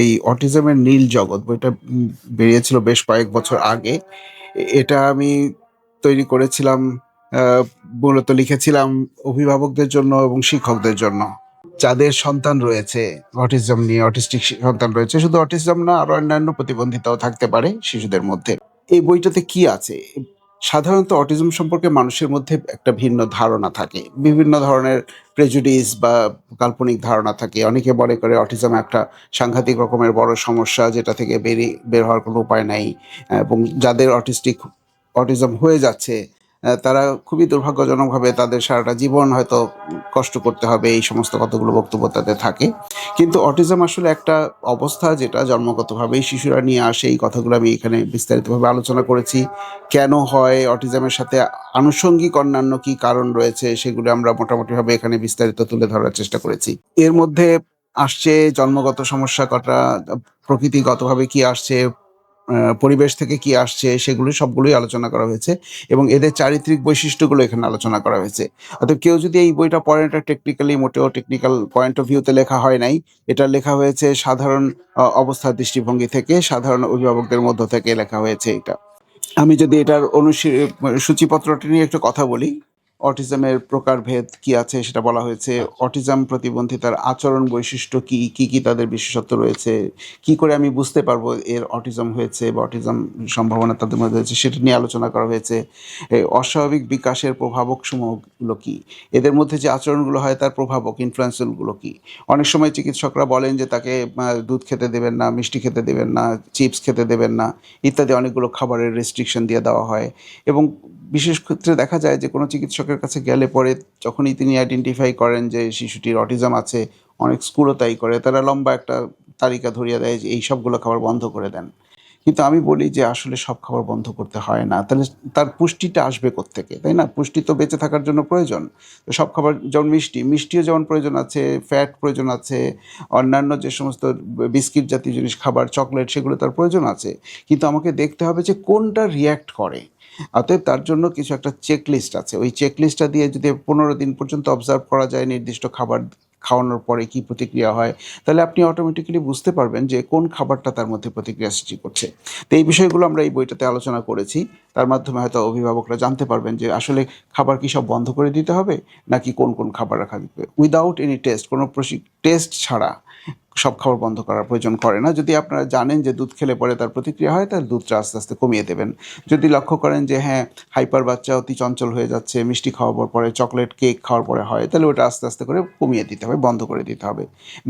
এই অটিজমের নীল জগৎ বইটা বেরিয়েছিল বেশ কয়েক বছর আগে। এটা আমি তৈরি করেছিলাম মূলত লিখেছিলাম অভিভাবকদের জন্য এবং শিক্ষকদের জন্য। যাদের সন্তান রয়েছে অটিজম নিয়ে অটিস্টিক সন্তান রয়েছে। শুধু অটিজম না আরও অন্যান্য প্রতিবন্ধিতাও থাকতে পারে শিশুদের মধ্যে। এই বইটাতে কি আছে? সাধারণত অটিজম সম্পর্কে মানুষের মধ্যে একটা ভিন্ন ধারণা থাকে। বিভিন্ন ধরনের প্রেজুডিস বা কাল্পনিক ধারণা থাকে। অনেকে মনে করে অটিজম একটা সাংঘাতিক রকমের বড় সমস্যা যেটা থেকে বেরিয়ে, বের হওয়ার কোনো উপায় নাই। এবং যাদের অটিস্টিক অটিজম হয়ে যাচ্ছে তারা খুবই দুর্ভাগ্যজনকভাবে তাদের সারাটা জীবন হয়তো কষ্ট করতে হবে এই সমস্ত কতগুলো বক্তব্য তাদের থাকে। কিন্তু অটিজম আসলে একটা অবস্থা যেটা জন্মগতভাবেই শিশুরা নিয়ে আসে এই কথাগুলো আমি এখানে বিস্তারিতভাবে আলোচনা করেছি। কেন হয়? অটিজমের সাথে আনুষঙ্গিক অন্যান্য কি কারণ রয়েছে সেগুলো আমরা মোটামুটিভাবে এখানে বিস্তারিত তুলে ধরার চেষ্টা করেছি। এর মধ্যে আসছে জন্মগত সমস্যা কটা, প্রকৃতিগতভাবে কি আসছে, পরিবেশ থেকে কি আসছে সেগুলো সবগুলোই আলোচনা করা হয়েছে এবং এদের চারিত্রিক বৈশিষ্ট্যগুলো এখানে আলোচনা করা হয়েছে। অতএব কেউ যদি এই বইটা পড়েন এটা টেকনিক্যালি মোটেও টেকনিক্যাল পয়েন্ট অফ ভিউ তে লেখা হয় নাই। এটা লেখা হয়েছে সাধারণ অবস্থার দৃষ্টিভঙ্গি থেকে, সাধারণ অভিভাবকদের মধ্য থেকে লেখা হয়েছে এটা। আমি যদি এটার অনুসি সূচিপত্রটা নিয়ে একটু কথা বলি। অটিজমের প্রকারভেদ কি আছে সেটা বলা হয়েছে। অটিজম প্রতিবন্ধিতার আচরণ বৈশিষ্ট্য কি? কি, কি তাদের বিশেষত্ব রয়েছে? কি করে আমি বুঝতে পারব এর অটিজম হয়েছে বা অটিজম সম্ভাবনা তাদের মধ্যে রয়েছে সেটা নিয়ে আলোচনা করা হয়েছে। অস্বাভাবিক বিকাশের প্রভাবকসমূহগুলো কি? এদের মধ্যে যে আচরণগুলো হয় তার প্রভাবক ইনফ্লুয়েন্সিয়ালগুলো কি? অনেক সময় চিকিৎসকরা বলেন যে তাকে দুধ খেতে দেবেন না, মিষ্টি খেতে দেবেন না, চিপস খেতে দেবেন না ইত্যাদি অনেকগুলো খাবারের রেস্ট্রিকশন দিয়ে দেওয়া হয় এবং বিশেষ ক্ষেত্রে দেখা যায় যে কোনো চিকিৎসকের কাছে গেলে পরে যখনই তিনি আইডেন্টিফাই করেন যে শিশুটির অটিজম আছে, অনেক স্কুলও তাই করে। তারা লম্বা একটা তালিকা ধরিয়ে দেয় যে এই সবগুলো খাবার বন্ধ করে দেন। কিন্তু আমি বলি যে আসলে সব খাবার বন্ধ করতে হয় না। তাহলে তার পুষ্টিটা আসবে কোত্থেকে? তাই না? পুষ্টি তো বেঁচে থাকার জন্য প্রয়োজন। তো সব খাবার যেমন মিষ্টি, মিষ্টিও যেমন প্রয়োজন আছে, ফ্যাট প্রয়োজন আছে, অন্যান্য যে সমস্ত বিস্কিট জাতীয় জিনিস খাবার, চকলেট সেগুলো তার প্রয়োজন আছে। কিন্তু আমাকে দেখতে হবে যে কোনটা রিঅ্যাক্ট করে। অতএব তার জন্য কিছু একটা চেকলিস্ট আছে। ওই চেকলিস্টটা দিয়ে যদি ১৫ দিন পর্যন্ত অবজার্ভ করা যায় নির্দিষ্ট খাবার খাওয়ানোর পরে কি প্রতিক্রিয়া হয়, তাহলে আপনি অটোমেটিক্যালি বুঝতে পারবেন যে কোন খাবারটা তার মধ্যে প্রতিক্রিয়া সৃষ্টি করছে। তো এই বিষয়গুলো আমরা এই বইটাতে আলোচনা করেছি। তার মাধ্যমে হয়তো অভিভাবকরা জানতে পারবেন যে আসলে খাবার কি সব বন্ধ করে দিতে হবে? নাকি কোন, কোন খাবার রাখা যাবে? উইথআউট এনি টেস্ট কোনো টেস্ট ছাড়া সব খাবার বন্ধ করার প্রয়োজন করে না। যদি আপনারা জানেন যে দুধ খেলে পরে তার প্রতিক্রিয়া হয় তাহলে দুধটা আস্তে, আস্তে কমিয়ে দেবেন। যদি লক্ষ্য করেন যে হ্যাঁ, হাইপার বাচ্চা অতি চঞ্চল হয়ে যাচ্ছে, মিষ্টি খাওয়ার পরে, চকলেট কেক খাওয়ার পরে হয় তাহলে ওটা আস্তে, আস্তে করে কমিয়ে দিতে হবে, বন্ধ করে দিতে হবে।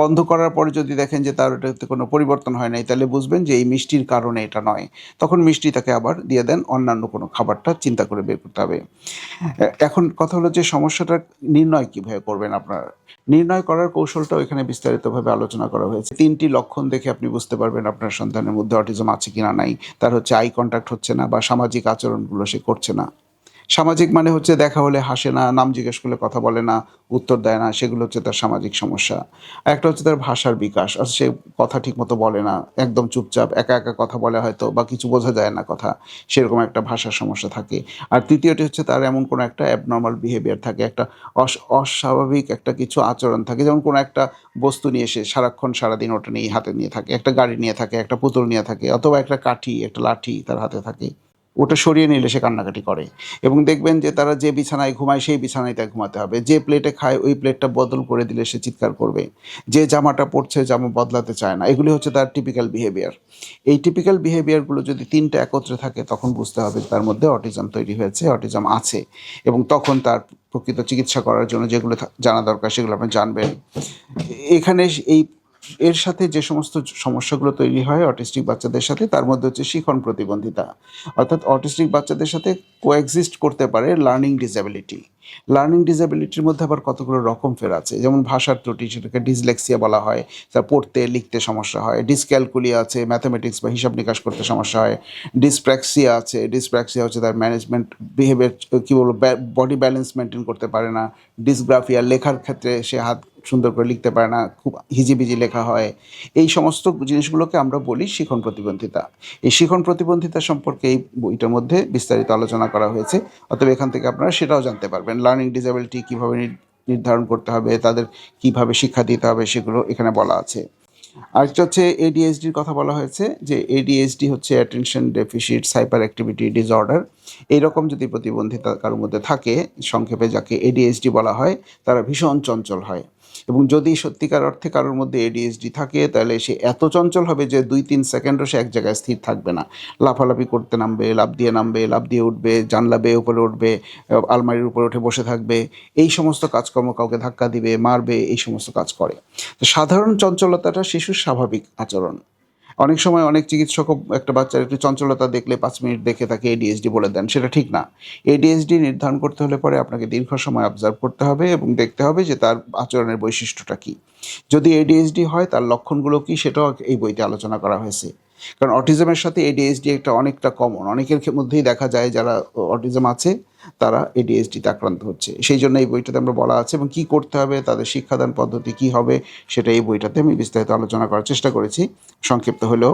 বন্ধ করার পরে যদি দেখেন যে তার ওটাতে কোনো পরিবর্তন হয় নাই তাহলে বুঝবেন যে এই মিষ্টির কারণে এটা নয়। তখন মিষ্টি তাকে আবার দিয়ে দেন, অন্যান্য কোনো খাবারটা চিন্তা করে বের করতে হবে। এখন কথা হলো যে সমস্যাটা নির্ণয় কীভাবে করবেন আপনার নির্ণয় করার কৌশলটাও এখানে বিস্তারিতভাবে আলোচনা করা হয়েছে। তিনটি লক্ষণ দেখে আপনি বুঝতে পারবেন আপনার সন্তানের মধ্যে অটিজম আছে কিনা নাই। তার হচ্ছে আই কন্ট্যাক্ট হচ্ছে না বা সামাজিক আচরণগুলো সে করছে না। সামাজিক মানে হচ্ছে দেখা হলে হাসে না, নাম জিজ্ঞেস করলে কথা বলে না, উত্তর দেয় না সেগুলো হচ্ছে তার সামাজিক সমস্যা। আরেকটা হচ্ছে তার ভাষার বিকাশ। অর্থাৎ সে কথা ঠিকমতো বলে না। একদম চুপচাপ একা, একা কথা বলে হয়তো বা কিছু বোঝা যায় না কথা। সেরকম একটা ভাষার সমস্যা থাকে। আর তৃতীয়টি হচ্ছে তার এমন কোনো একটা অ্যাবনরমাল বিহেভিয়ার থাকে। একটা অস অস্বাভাবিক একটা কিছু আচরণ থাকে। যেমন কোনো একটা বস্তু নিয়ে এসে সারাক্ষণ সারাদিন ওটা নিয়েই হাতে নিয়ে থাকে। একটা গাড়ি নিয়ে থাকে, একটা পুতুল নিয়ে থাকে অথবা একটা কাঠি, একটা লাঠি তার হাতে থাকে। ওটা সরিয়ে নিলে সে কান্নাকাটি করে এবং দেখবেন যে তারা যে বিছানায় ঘুমায় সেই বিছানায় তাকে ঘুমাতে হবে। যে প্লেটে খায় ওই প্লেটটা বদল করে দিলে সে চিৎকার করবে। যে জামাটা পড়ছে জামা বদলাতে চায় না। এগুলি হচ্ছে তার টিপিক্যাল বিহেভিয়ার। এই টিপিক্যাল বিহেভিয়ারগুলো যদি ৩ টা একত্রে থাকে তখন বুঝতে হবে তার মধ্যে অটিজম তৈরি হয়েছে, অটিজম আছে এবং তখন তার প্রকৃত চিকিৎসা করার জন্য যেগুলো জানা দরকার সেগুলো আপনি জানবেন। এখানে এই এর সাথে যে সমস্ত সমস্যাগুলো তৈরি হয় অটিস্টিক বাচ্চাদের সাথে, তার মধ্যে হচ্ছে শিখন প্রতিবন্ধিতা। অর্থাৎ অটিস্টিক বাচ্চাদের সাথে কোএক্সিস্ট করতে পারে লার্নিং ডিসএবিলিটি। লার্নিং ডিসএবিলিটির মধ্যে আবার কতগুলো রকম ফের আছে। যেমন ভাষার ত্রুটি, সেটাকে ডিসলেক্সিয়া বলা হয়। তা পড়তে, লিখতে সমস্যা হয়। ডিসক্যালকুলিয়া আছে ম্যাথামেটিক্স বা হিসাব নিকাশ করতে সমস্যা হয়। ডিসপ্র্যাক্সিয়া আছে। ডিসপ্র্যাক্সিয়া হচ্ছে তার ম্যানেজমেন্ট বিহেভিয়ার কী বলব বডি ব্যালেন্স মেনটেন করতে পারে না। ডিসগ্রাফিয়া লেখার ক্ষেত্রে সে হাত সুন্দর করে লিখতে পারে না। খুব হিজিবিজি লেখা হয়। এই সমস্ত জিনিসগুলোকে আমরা বলি শিখন প্রতিবন্ধিতা। এই শিখন প্রতিবন্ধিতা সম্পর্কে এই বইটার মধ্যে বিস্তারিত আলোচনা করা হয়েছে। অতএব এখান থেকে আপনারা সেটাও জানতে পারবেন। লার্নিং ডিসএবিলিটি কীভাবে নির্ধারণ করতে হবে, তাদের কীভাবে শিক্ষা দিতে হবে সেগুলো এখানে বলা আছে। আরেকটা হচ্ছে এডিএসডির কথা বলা হয়েছে যে এডিএসডি হচ্ছে attention deficit hyperactivity disorder এইরকম যদি প্রতিবন্ধিতা কারোর মধ্যে থাকে সংক্ষেপে যাকে এডিএসডি বলা হয় তারা ভীষণ চঞ্চল হয় এবং যদি সত্যিকার অর্থে কারোর মধ্যে এডিএসডি থাকে, তাহলে সে এত চঞ্চল হবে যে দুই তিন সেকেন্ডও সে এক জায়গায় স্থির থাকবে না। লাফালাফি করতে নামবে লাভ দিয়ে নামবে লাভ দিয়ে উঠবে, জানলা বেয়ে উপরে উঠবে আলমারির উপরে উঠে বসে থাকবে, এই সমস্ত কাজকর্ম কাউকে ধাক্কা দিবে, মারবে, এই সমস্ত কাজ করে। তো সাধারণ চঞ্চলতাটা শিশুর স্বাভাবিক আচরণ। অনেক সময় অনেক চিকিৎসকও একটা বাচ্চার একটু চঞ্চলতা দেখলে পাঁচ মিনিট দেখে তাকে এডিএসডি বলে দেন, সেটা ঠিক না। এডিএসডি নির্ধারণ করতে হলে পরে আপনাকে দীর্ঘ সময় অবজার্ভ করতে হবে এবং দেখতে হবে যে তার আচরণের বৈশিষ্ট্যটা কী। যদি এডিএসডি হয়, তার লক্ষণগুলো কী, সেটাও এই বইতে আলোচনা করা হয়েছে। কারণ অটিজমের সাথে এডিএসডি একটা অনেকটা কমন অনেকের মধ্যেই দেখা যায় যারা অটিজম আছে, তারা এডিএসডিতে আক্রান্ত হচ্ছে। সেই জন্য এই বইটাতে আমরা বলা আছে এবং কী করতে হবে, তাদের শিক্ষাদান পদ্ধতি কী হবে, সেটা এই বইটাতে আমি বিস্তারিত আলোচনা করার চেষ্টা করেছি। সংক্ষিপ্ত হলেও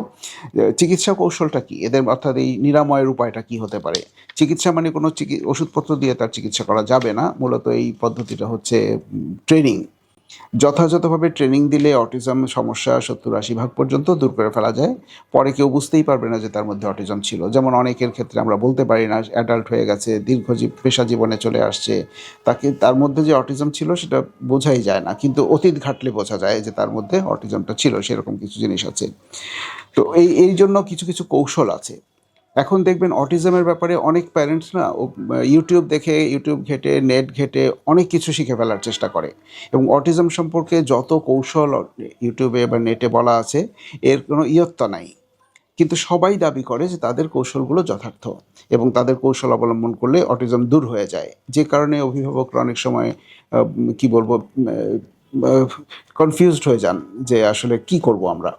চিকিৎসা কৌশলটা কি? এদের অর্থাৎ এই নিরাময়ের উপায়টা কি হতে পারে? চিকিৎসা মানে কোনো ওষুধপত্র দিয়ে তার চিকিৎসা করা যাবে না। মূলত এই পদ্ধতিটা হচ্ছে ট্রেনিং যথাযথভাবে ট্রেনিং দিলে অটিজম সমস্যা সত্তর আশি ভাগ পর্যন্ত দূর করে ফেলা যায়। পরে কেউ বুঝতেই পারবে না যে তার মধ্যে অটিজম ছিল। যেমন অনেকের ক্ষেত্রে আমরা বলতে পারি না অ্যাডাল্ট হয়ে গেছে, দীর্ঘজীব, পেশা জীবনে চলে আসছে। তাকে, তার মধ্যে যে অটিজম ছিল সেটা বোঝাই যায় না। কিন্তু অতীত ঘাটলে বোঝা যায় যে তার মধ্যে অটিজমটা ছিল, সেরকম কিছু জিনিস আছে। তো এই এই জন্য কিছু কিছু কৌশল আছে। এখন দেখবেন অটিজমের ব্যাপারে অনেক প্যারেন্টস না ইউটিউব দেখে ইউটিউব ঘেটে নেট ঘেটে অনেক কিছু শিখে ফেলার চেষ্টা করে। এবং অটিজম সম্পর্কে যত কৌশল ইউটিউবে বা নেটে বলা আছে, এর কোনো ইয়ত্তা নাই। কিন্তু সবাই দাবি করে যে তাদের কৌশলগুলো যথার্থ এবং তাদের কৌশল অবলম্বন করলে অটিজম দূর হয়ে যায়। যে কারণে অভিভাবকরা অনেক সময় কি বলব কনফিউজড হয়ে যান যে আসলে কি করব আমরা।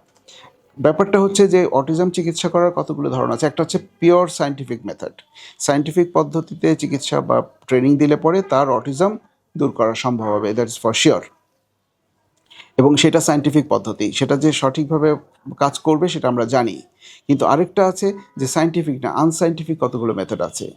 ব্যাপারটা হচ্ছে যে অটিজম চিকিৎসা করার কতগুলো ধরন আছে? একটা হচ্ছে পিওর সায়েন্টিফিক মেথড সায়েন্টিফিক পদ্ধতিতে চিকিৎসা বা ট্রেনিং দিলে পরে তার অটিজম দূর করা সম্ভব হবে দ্যাট ইজ ফর শিওর এবং সেটা সায়েন্টিফিক পদ্ধতি, সেটা যে সঠিকভাবে কাজ করবে সেটা আমরা জানি। কিন্তু আরেকটা আছে যে সায়েন্টিফিক না আনসায়েন্টিফিক কতগুলো মেথড আছে?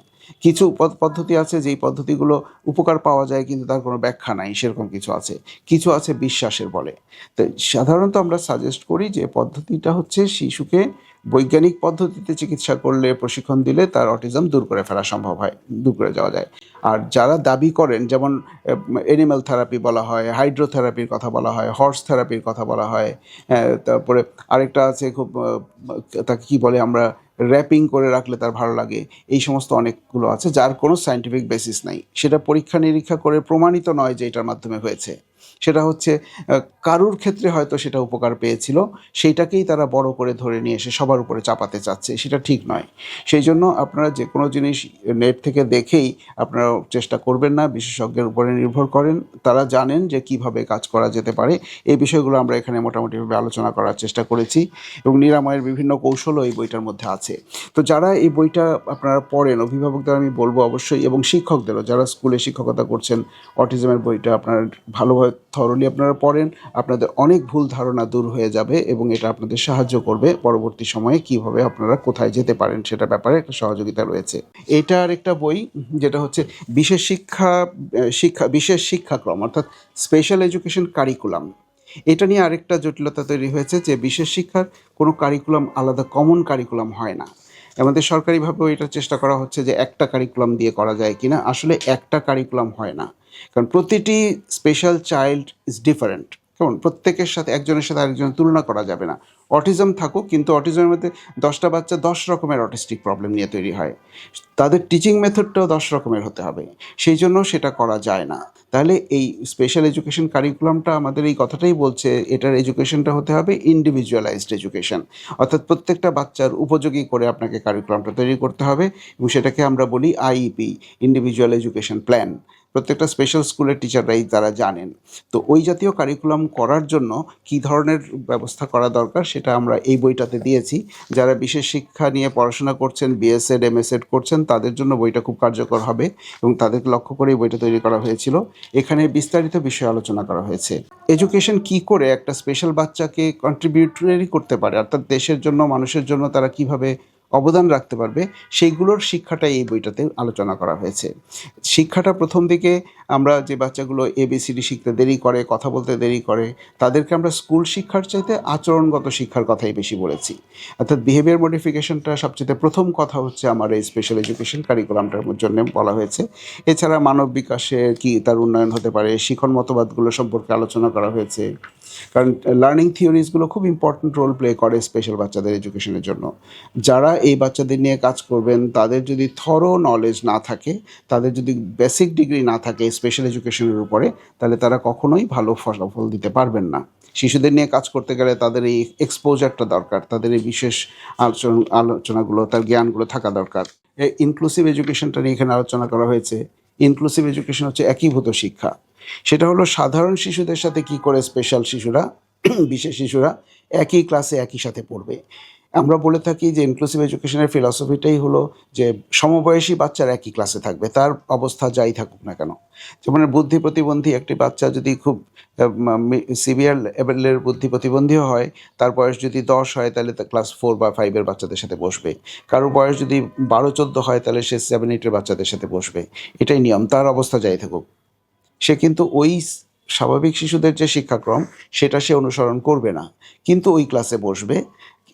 কিছু পদ্ধতি আছে যেই পদ্ধতিগুলো উপকার পাওয়া যায়, কিন্তু তার কোনো ব্যাখ্যা নাই, সেরকম কিছু আছে। কিছু আছে বিশ্বাসের বলে। তো সাধারণত আমরা সাজেস্ট করি যে পদ্ধতিটা হচ্ছে শিশুকে বৈজ্ঞানিক পদ্ধতিতে চিকিৎসা করলে, প্রশিক্ষণ দিলে তার অটিজম দূর করে ফেলা সম্ভব হয়, দূর করে যাওয়া যায়। আর যারা দাবি করেন, যেমন এনিম্যাল থেরাপি বলা হয় হাইড্রোথেরাপির কথা বলা হয় হর্স থেরাপির কথা বলা হয় তারপরে আরেকটা আছে খুব তাকে কি বলে আমরা র্যাপিং করে রাখলে তার ভালো লাগে, এই সমস্ত অনেকগুলো আছে, যার কোনো সায়েন্টিফিক বেসিস নাই। সেটা পরীক্ষা নিরীক্ষা করে প্রমাণিত নয় যে এটার মাধ্যমে হয়েছে। সেটা হচ্ছে কারুর ক্ষেত্রে হয়তো সেটা উপকার পেয়েছিল, সেইটাকেই তারা বড় করে ধরে নিয়ে এসে সবার উপরে চাপাতে চাচ্ছে, সেটা ঠিক নয়। সেই জন্য আপনারা যে কোনো জিনিস নেট থেকে দেখেই আপনারা চেষ্টা করবেন না, বিশেষজ্ঞের উপরে নির্ভর করেন, তারা জানেন যে কীভাবে কাজ করা যেতে পারে। এই বিষয়গুলো আমরা এখানে মোটামুটিভাবে আলোচনা করার চেষ্টা করেছি এবং নিরাময়ের বিভিন্ন কৌশলও এই বইটার মধ্যে আছে। তো যারা এই বইটা আপনারা পড়েন, অভিভাবকদের আমি বলব অবশ্যই এবং শিক্ষকদেরও, যারা স্কুলে শিক্ষকতা করছেন, অটিজমের বইটা আপনারা ভালোভাবে থরলি আপনারা পড়েন, আপনাদের অনেক ভুল ধারণা দূর হয়ে যাবে এবং এটা আপনাদের সাহায্য করবে পরবর্তী সময়ে কীভাবে আপনারা কোথায় যেতে পারেন সেটা ব্যাপারে একটা সহযোগিতা রয়েছে। এটা আর একটা বই, যেটা হচ্ছে বিশেষ শিক্ষা শিক্ষা, বিশেষ শিক্ষাক্রম, অর্থাৎ স্পেশাল এডুকেশন কারিকুলাম এটা নিয়ে আরেকটা জটিলতা তৈরি হয়েছে যে বিশেষ শিক্ষার কোনো কারিকুলাম আলাদা কমন কারিকুলাম হয় না। আমাদের সরকারিভাবেও এটা চেষ্টা করা হচ্ছে যে একটা কারিকুলাম দিয়ে করা যায় কিনা। আসলে একটা কারিকুলাম হয় না। কারণ প্রতিটি স্পেশাল চাইল্ড ইজ ডিফারেন্ট কেমন? প্রত্যেকের সাথে, একজনের সাথে আরেকজনের তুলনা করা যাবে না। অটিজম থাকুক, কিন্তু অটিজমের মধ্যে দশটা বাচ্চা দশ রকমের অটিস্টিক প্রবলেম নিয়ে তৈরি হয়। তাদের টিচিং মেথডটাও দশ রকমের হতে হবে। সেই জন্য সেটা করা যায় না। তাহলে এই স্পেশাল এডুকেশন কারিকুলামটা আমাদের এই কথাটাই বলছে, এটার এডুকেশনটা হতে হবে ইন্ডিভিজুয়ালাইজড এডুকেশন অর্থাৎ প্রত্যেকটা বাচ্চার উপযোগী করে আপনাকে কারিকুলামটা তৈরি করতে হবে এবং সেটাকে আমরা বলি আইইপি ইন্ডিভিজুয়াল এডুকেশন প্ল্যান প্রত্যেকটা স্পেশাল স্কুলের টিচাররাই তারা জানেন। তো ওই জাতীয় কারিকুলাম করার জন্য কী ধরনের ব্যবস্থা করা দরকার সেটা আমরা এই বইটাতে দিয়েছি। যারা বিশেষ শিক্ষা নিয়ে পড়াশোনা করছেন বিএসএড এমএসএড করছেন, তাদের জন্য বইটা খুব কার্যকর হবে এবং তাদেরকে লক্ষ্য করে এই বইটা তৈরি করা হয়েছিল। এখানে বিস্তারিত বিষয় আলোচনা করা হয়েছে। এডুকেশন কি করে একটা স্পেশাল বাচ্চাকে কন্ট্রিবিউটরি করতে পারে? অর্থাৎ দেশের জন্য, মানুষের জন্য তারা কীভাবে অবদান রাখতে পারবে, সেইগুলোর শিক্ষাটাই এই বইটাতে আলোচনা করা হয়েছে। শিক্ষাটা প্রথম দিকে আমরা যে বাচ্চাগুলো এবিসিডি শিখতে দেরি করে, কথা বলতে দেরি করে, তাদেরকে আমরা স্কুল শিক্ষার চাইতে আচরণগত শিক্ষার কথাই বেশি বলেছি। অর্থাৎ বিহেভিয়ার মডিফিকেশনটা সবচেয়ে প্রথম কথা হচ্ছে আমার এই স্পেশাল এডুকেশন কারিকুলামটার জন্য বলা হয়েছে। এছাড়া মানব বিকাশে কি তার উন্নয়ন হতে পারে, শিখন মতবাদগুলো সম্পর্কে আলোচনা করা হয়েছে। কারণ লার্নিং থিওরিজগুলো খুব ইম্পর্ট্যান্ট রোল প্লে করে স্পেশাল বাচ্চাদের এডুকেশনের জন্য। যারা এই বাচ্চাদের নিয়ে কাজ করবেন, তাদের যদি থরো নলেজ না থাকে, তাদের যদি বেসিক ডিগ্রি না থাকে স্পেশাল এডুকেশনের উপরে, তাহলে তারা কখনোই ভালো ফলাফল দিতে পারবেন না। শিশুদের নিয়ে কাজ করতে গেলে তাদের এই এক্সপোজারটা দরকার, তাদের এই বিশেষ আলোচনা, আলোচনাগুলো, তার জ্ঞানগুলো থাকা দরকার। ইনক্লুসিভ এডুকেশনটা নিয়ে এখানে আলোচনা করা হয়েছে। ইনক্লুসিভ এডুকেশন হচ্ছে একীভূত শিক্ষা। সেটা হলো সাধারণ শিশুদের সাথে কি করে স্পেশাল শিশুরা, বিশেষ শিশুরা একই ক্লাসে একই সাথে পড়বে। আমরা বলে থাকি যে ইনক্লুসিভ এডুকেশনের ফিলসফিটাই হলো যে সমবয়সী বাচ্চারা একই ক্লাসে থাকবে, তার অবস্থা যাই থাকুক না কেন। যেমন বুদ্ধি প্রতিবন্ধী একটি বাচ্চা যদি খুব সিভিয়ার লেভেলের বুদ্ধি প্রতিবন্ধীও হয়, তার বয়স যদি দশ হয় তাহলে ক্লাস ফোর বা ফাইভের বাচ্চাদের সাথে বসবে। কারোর বয়স যদি বারো চোদ্দ হয় তাহলে সে সেভেন এইটের বাচ্চাদের সাথে বসবে। এটাই নিয়ম, তার অবস্থা যাই থাকুক। সে কিন্তু ওই স্বাভাবিক শিশুদের যে শিক্ষাক্রম, সেটা সে অনুসরণ করবে না। কিন্তু ওই ক্লাসে বসবে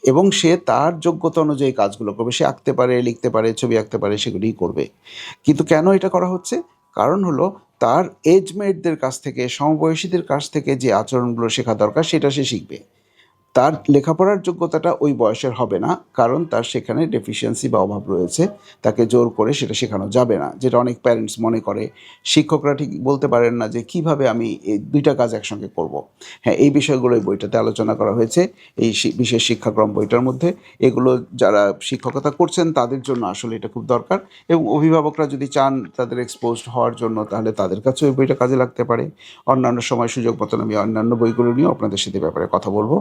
এবং সে তার যোগ্যতা অনুযায়ী কাজগুলো করবে। সে আঁকতে পারে, লিখতে পারে, ছবি আঁকতে পারে, সেগুলিই করবে। কিন্তু কেন এটা করা হচ্ছে? কারণ হলো তার এজমেটদের কাছ থেকে, সমবয়সীদের কাছ থেকে যে আচরণগুলো শেখা দরকার, সেটা সে শিখবে। তার লেখাপড়ার যোগ্যতাটা ওই বয়সের হবে না, কারণ তার সেখানে ডেফিসিয়েন্সি বা অভাব রয়েছে। তাকে জোর করে সেটা শেখানো যাবে না, যেটা অনেক প্যারেন্টস মনে করে। শিক্ষকরা ঠিক বলতে পারেন না যে কীভাবে আমি এই দুইটা কাজ একসঙ্গে করব। হ্যাঁ এই বিষয়গুলো এই বইটাতে আলোচনা করা হয়েছে, এই বিশেষ শিক্ষাক্রম বইটার মধ্যে। এগুলো যারা শিক্ষকতা করছেন, তাদের জন্য আসলে এটা খুব দরকার। এবং অভিভাবকরা যদি চান তাদের এক্সপোজড হওয়ার জন্য, তাহলে তাদের কাছেও এই বইটা কাজে লাগতে পারে। অন্যান্য সময় সুযোগ মতন আমি অন্যান্য বইগুলো নিয়েও আপনাদের সাথে ব্যাপারে কথা বলব।